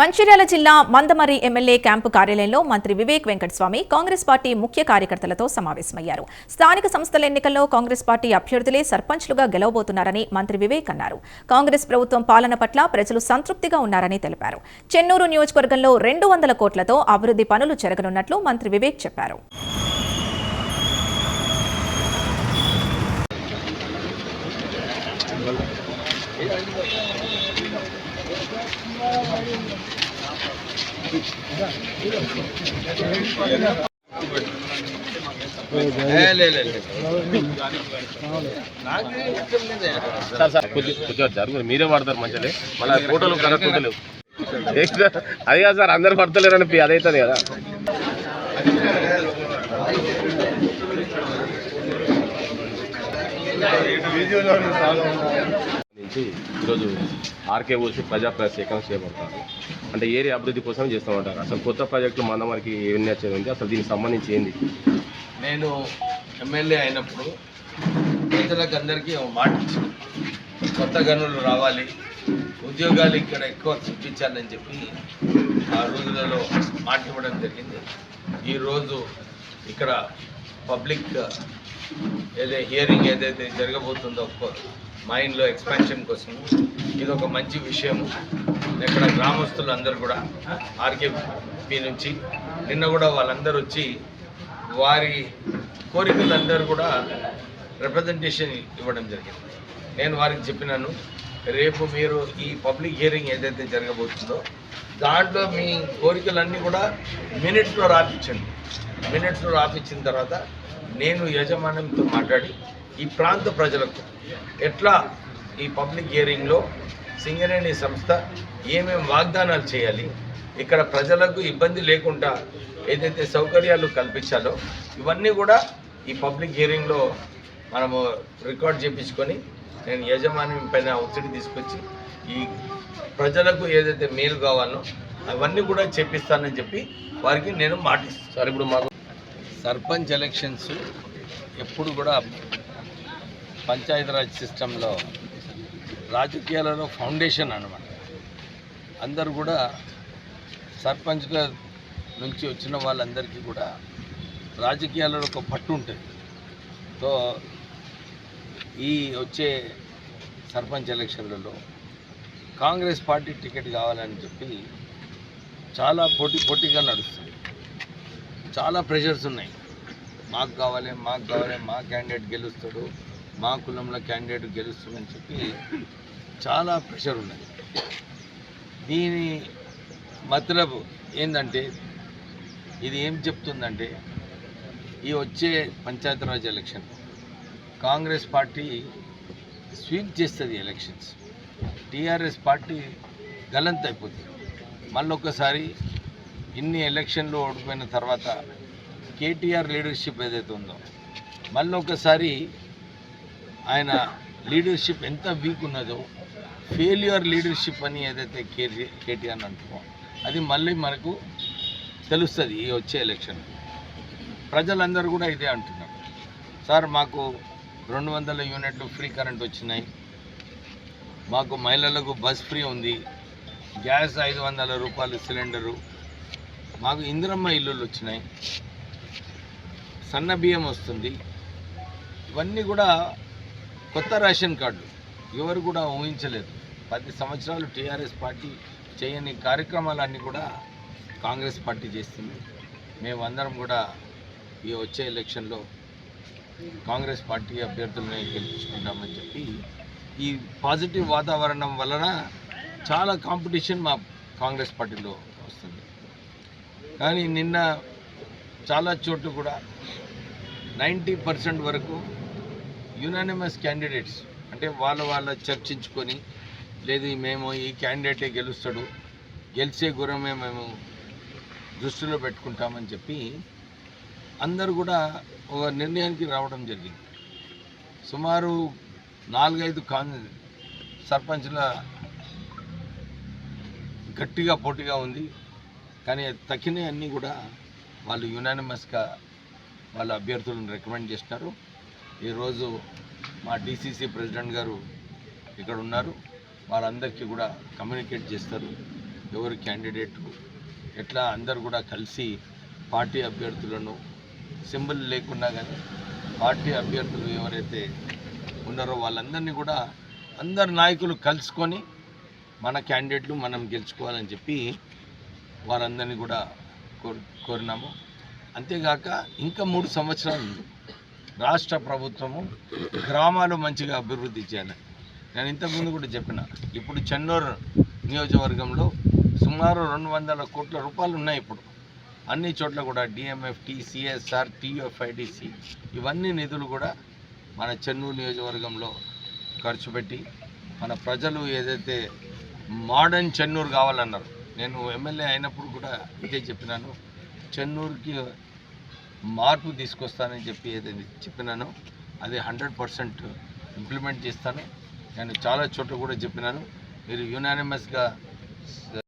మంచిర్యాల జిల్లా Mandamarri MLA camp కార్యాలయంలో మంత్రి వివేక్ వెంకటస్వామి కాంగ్రెస్ పార్టీ ముఖ్య కార్యకర్తలతో సమావేశమయ్యారు. స్థానిక సంస్థల ఎన్నికల్లో కాంగ్రెస్ పార్టీ అభ్యర్థులే సర్పంచ్లుగా గెలవబోతున్నారని మంత్రి వివేక్ అన్నారు. కాంగ్రెస్ ప్రభుత్వం పాలన పట్ల ప్రజలు సంతృప్తిగా ఉన్నారని తెలిపారు. చెన్నూరు నియోజకవర్గంలో రెండు వందల కోట్లతో అభివృద్ధి పనులు జరగనున్నట్లు మంత్రి వివేక్ చెప్పారు. సార్ కొద్దిగా జరుగు మీరే పడతారు మంచిగా మళ్ళీ ఫోటోలు కరెక్ట్ ఫోటోలు నెక్స్ట్ అది కాదు సార్ అందరు పడతలేరని పి- అదైతుంది కదా నుంచి ఈరోజు ఆర్కే ఓసి ప్రజా సేకరణ చేయబడతారు అంటే ఏరియా అభివృద్ధి కోసం చేస్తామంటారు. అసలు కొత్త ప్రాజెక్టులు మన మనకి ఏమన్నా ఉంది అసలు దీనికి సంబంధించి ఏంది? నేను ఎమ్మెల్యే అయినప్పుడు రైతులకు అందరికీ మాట కొత్త గనులు రావాలి. ఉద్యోగాలు ఇక్కడ ఎక్కువ చూపించాలని చెప్పి ఆ రోజులలో మాట ఇవ్వడం జరిగింది. ఈరోజు ఇక్కడ పబ్లిక్ ఏదైతే హియరింగ్ ఏదైతే జరగబోతుందో మైండ్లో ఎక్స్పాన్షన్ కోసం ఇది ఒక మంచి విషయం ఇక్కడ గ్రామస్తులు అందరూ కూడా ఆర్కేపీ నుంచి నిన్న కూడా వాళ్ళందరూ వచ్చి వారి కోరికలందరూ కూడా రిప్రజెంటేషన్ ఇవ్వడం జరిగింది. నేను వారికి చెప్పినాను రేపు మీరు ఈ పబ్లిక్ హియరింగ్ ఏదైతే జరగబోతుందో దాంట్లో మీ కోరికలన్నీ కూడా మినిట్స్లో రాపించండి మినిట్స్లో రాపించిన తర్వాత నేను యజమాన్యంతో మాట్లాడి ఈ ప్రాంత ప్రజలకు ఎట్లా ఈ పబ్లిక్ హియరింగ్లో సింగరేణి సంస్థ ఏమేమి వాగ్దానాలు చేయాలి ఇక్కడ ప్రజలకు ఇబ్బంది లేకుండా ఏదైతే సౌకర్యాలు కల్పించాలో ఇవన్నీ కూడా ఈ పబ్లిక్ హియరింగ్లో మనము రికార్డ్ చేయించుకొని నేను యజమాని పైన ఒత్తిడి తీసుకొచ్చి ఈ ప్రజలకు ఏదైతే మేలు కావాలో అవన్నీ కూడా చేపిస్తానని చెప్పి వారికి నేను మాటిస్తాను సార్ ఇప్పుడు మాకు సర్పంచ్ ఎలక్షన్స్ ఎప్పుడు కూడా పంచాయతీరాజ్ సిస్టంలో రాజకీయాలలో ఫౌండేషన్ అనమాట అందరు కూడా సర్పంచ్గా నుంచి వచ్చిన వాళ్ళందరికీ కూడా రాజకీయాలలో ఒక పట్టు ఉంటుంది. సో ఈ వచ్చే సర్పంచ్ ఎలక్షన్లలో కాంగ్రెస్ పార్టీ టికెట్ కావాలని చెప్పి చాలా పోటీ పోటీగా నడుస్తుంది. చాలా ప్రెషర్స్ ఉన్నాయి. మాకు కావాలి మాకు కావాలి మా క్యాండిడేట్ గెలుస్తాడు మా కులంలో క్యాండిడేట్ గెలుస్తుందని చెప్పి చాలా ప్రెషర్ ఉన్నది. దీని మతలబు ఏంటంటే ఇది ఏం చెప్తుందంటే ఈ వచ్చే Panchayati Raj election Congress party sweep చేస్తుంది ఎలక్షన్స్ టీఆర్ఎస్ పార్టీ గలంత్ అయిపోతుంది మళ్ళొకసారి ఇన్ని ఎలక్షన్లు ఓడిపోయిన తర్వాత కేటీఆర్ లీడర్షిప్ ఏదైతే ఉందో మళ్ళీ ఒకసారి ఆయన లీడర్షిప్ ఎంత వీక్ ఉన్నదో ఫెయిల్యూర్ లీడర్షిప్ అని ఏదైతే కేటీ కేటీఆర్ అంటున్నాం అది మళ్ళీ మనకు తెలుస్తుంది ఈ వచ్చే ఎలక్షన్. ప్రజలందరూ కూడా ఇదే అంటున్నారు. సార్ మాకు రెండు వందల యూనిట్లు ఫ్రీ కరెంట్ వచ్చినాయి. మాకు మహిళలకు బస్ ఫ్రీ ఉంది. గ్యాస్ ఐదు వందల రూపాయలు సిలిండరు. మాకు ఇందిరమ్మ ఇల్లులు వచ్చినాయి. సన్న బియ్యం వస్తుంది. ఇవన్నీ కూడా కొత్త రేషన్ కార్డులు. ఎవరు కూడా ఊహించలేదు. పది సంవత్సరాలు టీఆర్ఎస్ పార్టీ చేయని కార్యక్రమాలన్నీ కూడా కాంగ్రెస్ పార్టీ చేస్తుంది. మేమందరం కూడా ఈ వచ్చే ఎలక్షన్లో కాంగ్రెస్ పార్టీ అభ్యర్థులని గెలిపించుకుంటామని చెప్పి ఈ పాజిటివ్ వాతావరణం వలన చాలా కాంపిటీషన్ మా కాంగ్రెస్ పార్టీలో కానీ నిన్న చాలా చోట్ల కూడా నైంటీ పర్సెంట్ వరకు యునానిమస్ క్యాండిడేట్స్ అంటే వాళ్ళ వాళ్ళ చర్చించుకొని లేదు మేము ఈ క్యాండిడేటే గెలుస్తాడు గెలిచే గురమే మేము దృష్టిలో పెట్టుకుంటామని చెప్పి అందరూ కూడా ఒక నిర్ణయానికి రావడం జరిగింది. సుమారు నాలుగైదు కాన్ సర్పంచ్ల గట్టిగా పోటీగా ఉంది. కానీ తక్కినవన్నీ కూడా వాళ్ళు యునానిమస్గా వాళ్ళ అభ్యర్థులను రికమెండ్ చేసినారు. ఈరోజు మా డీసీసీ ప్రెసిడెంట్ గారు ఇక్కడ ఉన్నారు. వాళ్ళందరికీ కూడా కమ్యూనికేట్ చేస్తారు. ఎవరు క్యాండిడేట్ ఎట్లా అందరు కూడా కలిసి పార్టీ అభ్యర్థులను సింబల్ లేకున్నా కానీ పార్టీ అభ్యర్థులు ఎవరైతే ఉన్నారో వాళ్ళందరినీ కూడా అందరు నాయకులు కలుసుకొని మన క్యాండిడేట్లు మనం గెలుచుకోవాలని చెప్పి వారందరినీ కూడా కోరినాము. అంతేగాక ఇంకా మూడు సంవత్సరాలు ఉంది. రాష్ట్ర ప్రభుత్వము గ్రామాలు మంచిగా అభివృద్ధి చేయాలి. నేను ఇంతకుముందు కూడా చెప్పిన ఇప్పుడు చెన్నూరు నియోజకవర్గంలో సుమారు రెండు వందల కోట్ల రూపాయలు ఉన్నాయి ఇప్పుడు. అన్ని చోట్ల కూడా డిఎంఎఫ్టి సిఎస్ఆర్ టిఎఫ్ఐడిసి ఇవన్నీ నిధులు కూడా మన చెన్నూరు నియోజకవర్గంలో ఖర్చు పెట్టి మన ప్రజలు ఏదైతే మోడర్న్ చెన్నూరు కావాలన్నారు నేను ఎమ్మెల్యే అయినప్పుడు కూడా ఇదే చెప్పినాను. చెన్నూరుకి మార్పు తీసుకొస్తానని చెప్పి ఏదైతే చెప్పినానో. అది హండ్రెడ్ పర్సెంట్ ఇంప్లిమెంట్ చేస్తాను. నేను చాలా చోట్ల కూడా చెప్పినాను. మీరు యునానిమస్గా